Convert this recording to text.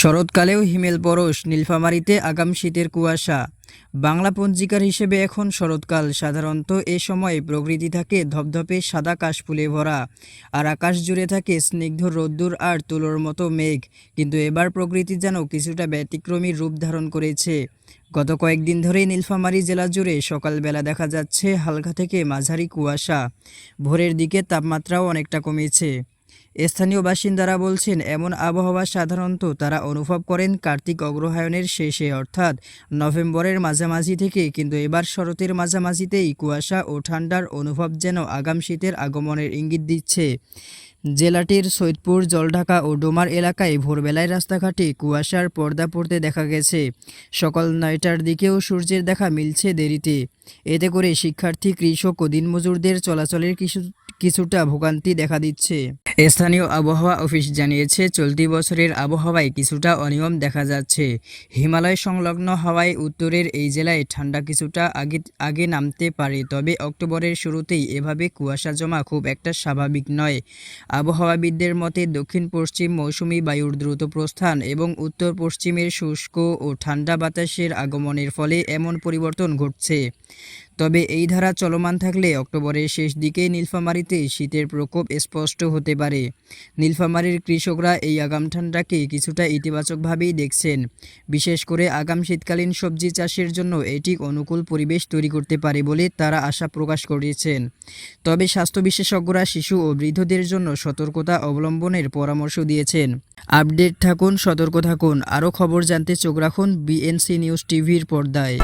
শরৎকালেও হিমেল পরশ নীলফামারীতে আগাম শীতের কুয়াশা। বাংলা পঞ্জিকার হিসেবে এখন শরৎকাল, সাধারণত এ সময় প্রকৃতি থাকে ধপধপে সাদা কাশফুলে ভরা আর আকাশ জুড়ে থাকে স্নিগ্ধ রোদ্দুর আর তুলোর মতো মেঘ। কিন্তু এবার প্রকৃতি যেন কিছুটা ব্যতিক্রমী রূপ ধারণ করেছে। গত কয়েকদিন ধরেই নীলফামারী জেলা জুড়ে সকালবেলা দেখা যাচ্ছে হালকা থেকে মাঝারি কুয়াশা। ভোরের দিকে তাপমাত্রাও অনেকটা কমেছে। স্থানীয় বাসিন্দারা বলছেন, এমন আবহাওয়া সাধারণত তারা অনুভব করেন কার্তিক অগ্রহায়ণের শেষে, অর্থাৎ নভেম্বরের মাঝামাঝি থেকে, কিন্তু এবার শরতের মাঝামাঝিতেই কুয়াশা ও ঠান্ডার অনুভব যেন আগাম শীতের আগমনের ইঙ্গিত দিচ্ছে। জেলাটির সৈয়দপুর, জলঢাকা ও ডোমার এলাকায় ভোরবেলায় রাস্তাঘাটে কুয়াশার পর্দা পড়তে দেখা গেছে। সকাল নয়টার দিকেও সূর্যের দেখা মিলছে দেরিতে। এতে করে শিক্ষার্থী, কৃষক ও দিনমজুরদের চলাচলের কিছু কিছুটা ভোগান্তি দেখা দিচ্ছে। স্থানীয় আবহাওয়া অফিস জানিয়েছে, চলতি বছরের আবহাওয়ায় কিছুটা অনিয়ম দেখা যাচ্ছে। হিমালয় সংলগ্ন হওয়ায় উত্তরের এই জেলায় ঠান্ডা কিছুটা আগে আগে নামতে পারে, তবে অক্টোবরের শুরুতেই এভাবে কুয়াশা জমা খুব একটা স্বাভাবিক নয়। আবহাওয়াবিদদের মতে দক্ষিণ পশ্চিম মৌসুমি বায়ুর দ্রুত প্রস্থান এবং উত্তর পশ্চিমের শুষ্ক ও ঠান্ডা বাতাসের আগমনের ফলে এমন পরিবর্তন ঘটছে। তবে এই ধারা চলমান থাকলে অক্টোবরের শেষ দিকে নীলফামারীতে শীতের প্রকোপ স্পষ্ট হতে পারে। নীলফামারীর কৃষকরা এই আগাম ঠান্ডাকে কিছুটা ইতিবাচকভাবেই দেখছেন। বিশেষ করে আগাম শীতকালীন সবজি চাষের জন্য এটি অনুকূল পরিবেশ তৈরি করতে পারে বলে তারা আশা প্রকাশ করেছেন। তবে স্বাস্থ্য বিশেষজ্ঞরা শিশু ও বৃদ্ধদের জন্য সতর্কতা অবলম্বনের পরামর্শ দিয়েছেন। আপডেট থাকুন, সতর্ক থাকুন। আরও খবর জানতে চোখ রাখুন বিএনসি নিউজ টিভির পর্দায়।